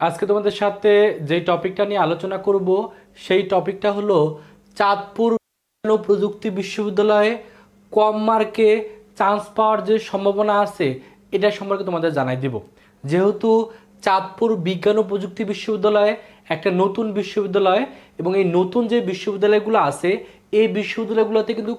আজকে তোমাদের সাথে যে টপিকটা নিয়ে আলোচনা করব, সেই টপিকটা হলো চাঁদপুর প্রযুক্তি বিশ্ববিদ্যালয়ে কম মার্কে চান্স পাওয়ার যে সম্ভাবনা আছে, এটা সম্পর্কে তোমাদের জানাই দেব। যেহেতু চাঁদপুর বিজ্ঞান ও প্রযুক্তি বিশ্ববিদ্যালয়ে একটা নতুন বিশ্ববিদ্যালয় এবং এই নতুন যে বিশ্ববিদ্যালয়গুলো আছে, এই বিশ্ববিদ্যালয়গুলোতে কিন্তু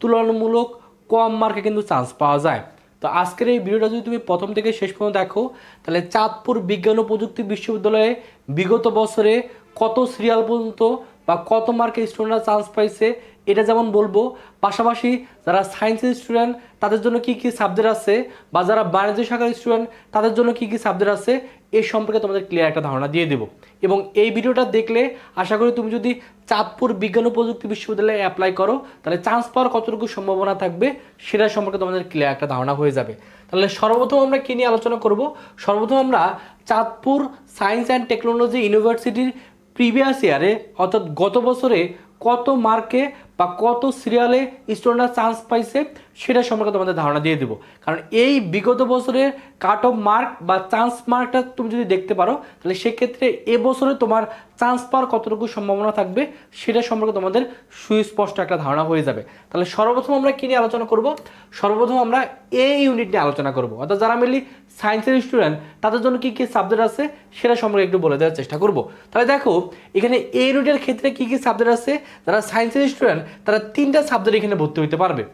তুলনামূলক কম মার্কে কিন্তু চান্স পাওয়া যায়। তো আজকের এই ভিডিওটা যদি তুমি প্রথম থেকে শেষ পর্যন্ত দেখো, তাহলে চাঁদপুর বিজ্ঞান ও প্রযুক্তি বিশ্ববিদ্যালয়ে বিগত বছরে কত সিরিয়াল পর্যন্ত বা কত মার্কে স্টুডেন্টরা চান্স পাইছে, এটা যেমন বলব। পাশাপাশি যারা সায়েন্সের স্টুডেন্ট তাদের জন্য কি কি সাবজেক্ট আছে? বা যারা বাণিজ্য শাখার স্টুডেন্ট তাদের জন্য কি কি সাবজেক্ট আছে? এই সম্পর্কে তোমাদের ক্লিয়ার একটা ধারণা দিয়ে দেবো। এবং এই ভিডিওটা দেখলে আশা করি তুমি যদি চাঁদপুর বিজ্ঞান ও প্রযুক্তি বিশ্ববিদ্যালয়ে অ্যাপ্লাই করো, তাহলে চান্স পাওয়ার কতটুকু সম্ভাবনা থাকবে সেটা সম্পর্কে তোমাদের ক্লিয়ার একটা ধারণা হয়ে যাবে। তাহলে সর্বপ্রথম আমরা কী নিয়ে আলোচনা করব? সর্বপ্রথম আমরা চাঁদপুর সায়েন্স অ্যান্ড টেকনোলজি ইউনিভার্সিটির প্রিভিয়াস ইয়ারে অর্থাৎ গত বছরে কত মার্কে বা কত সিরিয়ালে স্টুডেন্টরা চান্স পাইছে সেটা সম্পর্কে তোমাদের ধারণা দিয়ে দেবো। কারণ এই বিগত বছরের কাট অফ মার্ক বা চান্স মার্কটা তুমি যদি দেখতে পারো, তাহলে সেক্ষেত্রে এবছরে তোমার চান্স পাওয়ার কতটুকু সম্ভাবনা থাকবে সেটা সম্পর্কে তোমাদের সুস্পষ্ট একটা ধারণা হয়ে যাবে। তাহলে সর্বপ্রথম আমরা কী নিয়ে আলোচনা করব? সর্বপ্রথম আমরা এই ইউনিট নিয়ে আলোচনা করব। অর্থাৎ যারা মেনলি সায়েন্সের স্টুডেন্ট, তাদের জন্য কী কী সাবজেক্ট আছে সেটা সম্পর্কে একটু বলে দেওয়ার চেষ্টা করব। তাহলে দেখো, এখানে এই ইউনিটের ক্ষেত্রে কী কী সাবজেক্ট আছে? যারা সায়েন্সের স্টুডেন্ট, তারা তিনটা সাবজেক্ট এখানে ভর্তি হতে পারবে।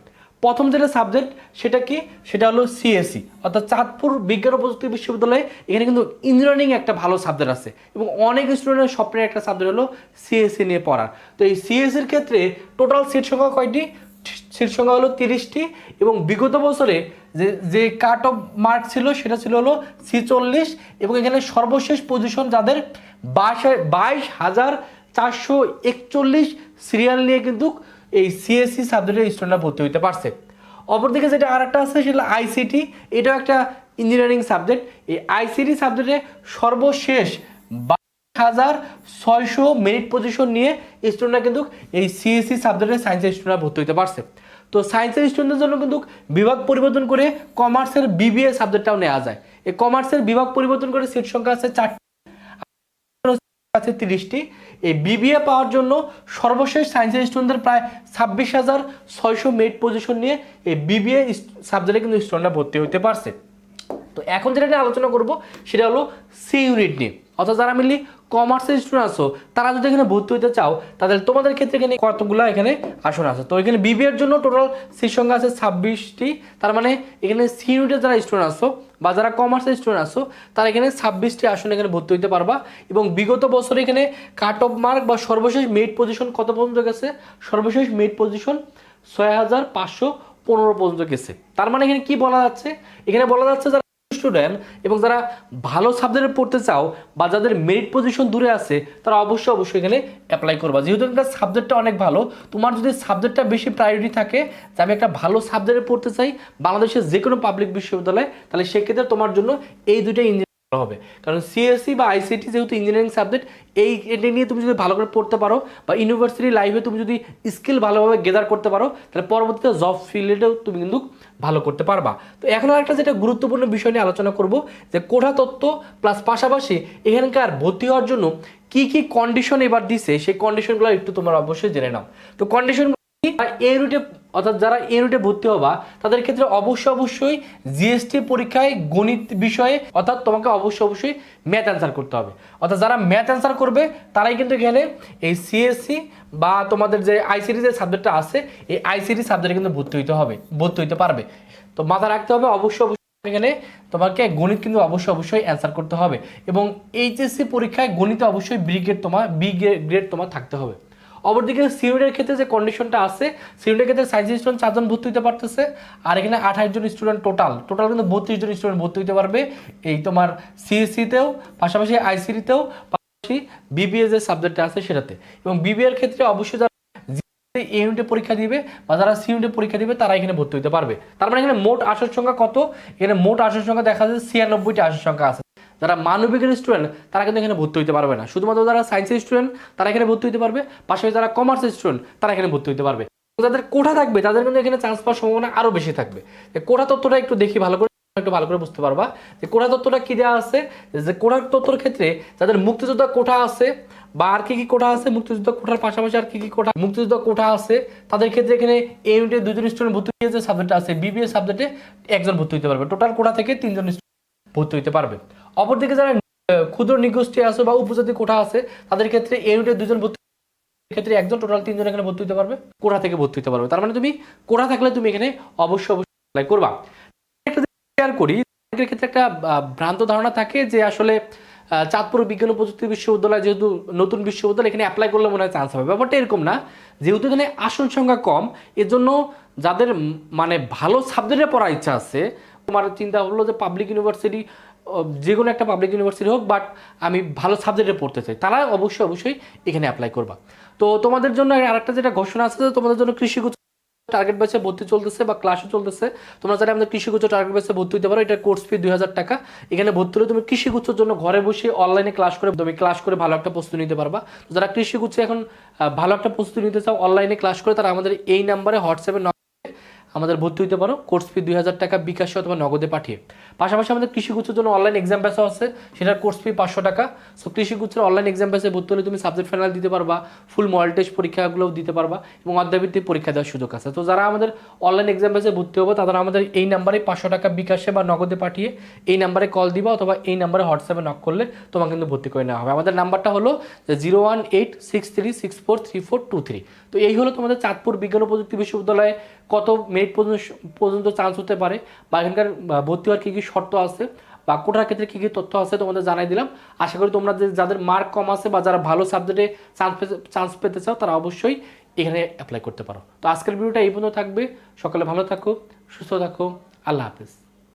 প্রথম যেটা সাবজেক্ট সেটা কি? সেটা হলো সিএসসি অর্থাৎ চাঁদপুর বিজ্ঞান ও প্রযুক্তি বিশ্ববিদ্যালয়ে এখানে কিন্তু ইঞ্জিনিয়ারিং একটা ভালো সাবজেক্ট আছে এবং অনেক স্টুডেন্টের স্বপ্নের একটা সাবজেক্ট হলো সিএসসি নিয়ে পড়ার। তো এই সিএসসির ক্ষেত্রে টোটাল সিট সংখ্যা কয়টি? সিট সংখ্যা হলো তিরিশটি এবং বিগত বছরে যে যে কাট অফ মার্ক ছিল সেটা ছিল হলো ছিচল্লিশ এবং এখানে সর্বশেষ পজিশন যাদের বাইশ বাইশ হাজার চারশো একচল্লিশ সিরিয়াল নিয়ে কিন্তু এই সিএসসি সাবজেক্টের স্টুডেন্টরা ভর্তি হতে পারছে। অপরদিকে যেটা আর একটা আছে সেটা আইসিটি এটাও একটা ইঞ্জিনিয়ারিং সাবজেক্ট এই আইসিটি সাবজেক্টে সর্বশেষ হাজার ছয়শো মেরিট পজিশন নিয়ে স্টুডেন্টরা কিন্তু এই সিএসসি সাবজেক্টে সায়েন্সের স্টুডেন্টরা ভর্তি হতে পারছে। তো সায়েন্সের স্টুডেন্টদের জন্য কিন্তু বিভাগ পরিবর্তন করে কমার্সের বিবিএ সাবজেক্টটাও নেওয়া যায়। এই কমার্সের বিভাগ পরিবর্তন করে সিট সংখ্যা আছে চারটি। আছে তিরিশটি। এই বিবিএ পাওয়ার জন্য সর্বশেষ সায়েন্সের স্টুডেন্টদের প্রায় ছাব্বিশ হাজার ছয়শো মেরিট পজিশন নিয়ে এই বিবিএ সাবজেক্টে কিন্তু স্টুডেন্টরা ভর্তি হতে পারছে। তো এখন যেটা নিয়ে আলোচনা করব, সেটা হলো সি ইউনিট নিয়ে। অর্থাৎ যারা মিলি কমার্সের স্টুডেন্ট আছো, তারা যদি এখানে ভর্তি হতে চাও, তাদের তোমাদের ক্ষেত্রে এখানে কতগুলো এখানে আসন আছে? তো এখানে বিবিএর জন্য টোটাল সিট সংখ্যা আছে ছাব্বিশটি। তার মানে এখানে সি যারা স্টুডেন্ট আছো বা যারা কমার্সের স্টুডেন্ট আসো তারা এখানে ছাব্বিশটি আসন এখানে ভর্তি হতে পারবা। এবং বিগত বছরে এখানে কাট অফ মার্ক বা সর্বশেষ মেরিট পজিশন কত পর্যন্ত গেছে? সর্বশেষ মেরিট পজিশন ছয় হাজার পাঁচশো পনেরো পর্যন্ত গেছে। তার মানে এখানে কি বলা যাচ্ছে? এখানে বলা যাচ্ছে স্টুডেন্ট এবং যারা ভালো সাবজেক্টে পড়তে চাও বা যাদের মেরিট পজিশন দূরে আছে, তারা অবশ্যই অবশ্যই এখানে অ্যাপ্লাই করবা। যেহেতু একটা সাবজেক্টটা অনেক ভালো, তোমার যদি সাবজেক্টটা বেশি প্রায়োরিটি থাকে যে আমি একটা ভালো সাবজেক্টে পড়তে চাই, বাংলাদেশের যে কোনো পাবলিক বিশ্ববিদ্যালয়ে, তাহলে সেক্ষেত্রে তোমার জন্য এই দুইটা ইঞ্জিনিয়ার হবে। কারণ সিএসসি বা আইসিটি যেহেতু ইঞ্জিনিয়ারিং সাবজেক্ট এই এটা নিয়ে তুমি যদি ভালো করে পড়তে পারো বা ইউনিভার্সিটি লাইফে তুমি যদি স্কিল ভালোভাবে গেদার করতে পারো, তাহলে পরবর্তীতে জব ফিল্ডেও তুমি কিন্তু ভালো করতে পারবা। তো এখন একটা যেটা গুরুত্বপূর্ণ বিষয় নিয়ে আলোচনা করব, যে কোঠা তত্ত্ব প্লাস পাশাপাশি এখানকার ভর্তি হওয়ার জন্য কি কি কন্ডিশন এবার দিছে, সেই কন্ডিশনগুলো একটু তোমরা অবশ্যই জেনে নাও। তো কন্ডিশন এই রুটে অর্থাৎ যারা রুটে ভর্তি হবা, তাদের ক্ষেত্রে অবশ্যই অবশ্যই জিএসটি পরীক্ষায় গণিত বিষয়ে অর্থাৎ তোমাকে অবশ্যই অবশ্যই ম্যাথ অ্যান্সার করতে হবে। অর্থাৎ যারা ম্যাথ অ্যান্সার করবে, তারাই কিন্তু এখানে এই সিএসসি বা তোমাদের যে আইসিটি যে সাবজেক্টটা আছে, এই আইসিটি সাবজেক্টে কিন্তু ভর্তি হইতে হবে, ভর্তি হইতে পারবে। তো মাথা রাখতে হবে, অবশ্যই অবশ্যই গেলে তোমাকে গণিত কিন্তু অবশ্যই অবশ্যই অ্যান্সার করতে হবে এবং এইচএসসি পরীক্ষায় গণিতে অবশ্যই বি গ্রেড তোমার বি গ্রেড তোমার থাকতে হবে। অপরদিকে সিউনিটের ক্ষেত্রে যে কন্ডিশনটা আছে সিউনিটের ক্ষেত্রে সায়েন্স স্টুডেন্ট চারজন ভর্তি হতে পারতেছে, আর এখানে আঠাশ জন স্টুডেন্ট টোটাল টোটাল কিন্তু বত্রিশ জন স্টুডেন্ট ভর্তি হতে পারবে। এই তোমার সিএসসিতেও পাশাপাশি আইসিটিতেও পাশাপাশি বিবিএ যে সাবজেক্টটা আছে সেটাতে। এবং বিবিএ এর ক্ষেত্রে অবশ্যই এই ইউনিটে পরীক্ষা দিবে বা যারা সি পরীক্ষা দিবে, তারা এখানে ভর্তি হতে পারবে। তার মানে এখানে মোট আসন সংখ্যা কত? এখানে মোট আসন সংখ্যা দেখা যাচ্ছে ছিয়ানব্বইটি আসন সংখ্যা আছে। যারা মানবিকের স্টুডেন্ট তারা কিন্তু এখানে ভর্তি হতে পারবে না। শুধুমাত্র যারা সায়েন্সের স্টুডেন্ট তারা এখানে ভর্তি হতে পারবে। পাশাপাশি যারা কমার্সের স্টুডেন্ট তারা এখানে ভর্তি হতে পারবে। যাদের কোঠা থাকবে, তাদের কিন্তু এখানে চান্স পাওয়ার সম্ভাবনা আরও বেশি থাকবে। কোঠা তত্ত্বটা একটু দেখি, ভালো করে একটু ভালো করে বুঝতে পারবা। যে কোটা তত্ত্বটা কি দেওয়া আছে? যে কোটা তত্ত্বর ক্ষেত্রে যাদের মুক্তিযোদ্ধা কোঠা আছে বা আর কি কি কোঠা আছে, মুক্তিযোদ্ধা কোঠার পাশাপাশি আর কি কি কোঠা, মুক্তিযোদ্ধা কোঠা আছে, তাদের ক্ষেত্রে এখানে এই ইউনিটে দুজন স্টুডেন্ট ভর্তি যে সাবজেক্ট আছে। বিবিএ সাবজেক্টে একজন ভর্তি হতে পারবে। টোটাল কোঠা থেকে তিনজন ভর্তি হতে পারবে। অপরদিকে যারা ক্ষুদ্র নিগোষ্ঠী আছে বা উপজাতি কোঠা আছে, তাদের ক্ষেত্রে এই ইউনিটে দুজন ভর্তি ক্ষেত্রে একজন টোটাল তিনজন এখানে ভর্তি হতে পারবে, কোঠা থেকে ভর্তি হতে পারবে। তার মানে তুমি কোঠা থাকলে তুমি এখানে অবশ্যই অবশ্যই apply করবা। একটা শেয়ার করি অনেকের ক্ষেত্রে একটা ভ্রান্ত ধারণা থাকে যে আসলে চাঁদপুর বিজ্ঞান ও প্রযুক্তি বিশ্ববিদ্যালয় যেহেতু নতুন বিশ্ববিদ্যালয়, এখানে অ্যাপ্লাই করলে মনে হয় চান্স হবে। ব্যাপারটা এরকম না, যেহেতু এখানে আসন সংখ্যা কম এর জন্য যাদের মানে ভালো সাবজেক্টে পড়ার ইচ্ছা আছে, তোমার চিন্তা হলো যে পাবলিক ইউনিভার্সিটি যে কোনো একটা পাবলিক ইউনিভার্সিটি হোক বাট আমি ভালো সাবজেক্টে পড়তে চাই, তারা অবশ্যই অবশ্যই এখানে অ্যাপ্লাই করবা। তো তোমাদের জন্য আরেকটা যেটা ঘোষণা আছে তোমাদের জন্য কৃষিগুচ্ছ টার্গেট ব্যাচে ভর্তি চলতেছে বা ক্লাসও চলতেছে। তোমরা যারা আমাদের কৃষিগুচ্ছ টার্গেট ব্যাচে ভর্তি হতে পারো, এটা কোর্স ফি দুই হাজার টাকা। এখানে ভর্তি হলে তুমি কৃষিগুচ্ছের জন্য ঘরে বসে অনলাইনে ক্লাস করে, তুমি ক্লাস করে ভালো একটা প্রস্তুতি নিতে পারবা। যারা কৃষিগুচ্ছে এখন ভালো একটা প্রস্তুতি নিতে চাও অনলাইনে ক্লাস করে, তারা আমাদের এই নাম্বারে হোয়াটসঅ্যাপে আমাদের ভর্তি হতে পারো কোর্স ফি দুই হাজার টাকা বিকাশে অথবা নগদে পাঠিয়ে। পাশাপাশি আমাদের কৃষিগুচ্ছের জন্য অনলাইন এক্সাম ব্যাচও আছে, সেটার কোর্স ফি পাঁচশো টাকা। সো কৃষিগুচ্ছের অনলাইন এক্সাম ব্যাচে ভর্তি হলে তুমি সাবজেক্ট ফাইনাল দিতে পারবা ফুল মডেল টেস্ট পরীক্ষাগুলোও দিতে পারবা এবং অধ্যাবৃত্তি পরীক্ষা দেওয়ার সুযোগ আছে। তো যারা আমাদের অনলাইন এক্সাম ব্যাচে ভর্তি হবে, তারা আমাদের এই নাম্বারে পাঁচশো টাকা বিকাশে বা নগদে পাঠিয়ে এই নাম্বারে কল দিবা অথবা এই নাম্বারে হোয়াটসঅ্যাপে নক করলে তোমাকে কিন্তু ভর্তি করে নেওয়া হবে। আমাদের নাম্বারটা হলো zero one eight six three six four three four two three তো এই হলো তোমাদের চাঁদপুর বিজ্ঞান ও প্রযুক্তি বিশ্ববিদ্যালয়ে কত মিনিট পর্যন্ত পর্যন্ত চান্স হতে পারে বা এখানকার ভর্তি হওয়ার কী কী শর্ত আছে বা কোটার ক্ষেত্রে কী কী তথ্য আছে তোমাদের জানাই দিলাম। আশা করি তোমরা যে যাদের মার্ক কম আছে বা যারা ভালো সাবজেক্টে চান্স চান্স পেতে চাও, তারা অবশ্যই এখানে অ্যাপ্লাই করতে পারো। তো আজকের ভিডিওটা এই পর্যন্ত থাকবে। সকালে ভালো থাকো, সুস্থ থাকো। আল্লাহ হাফেজ।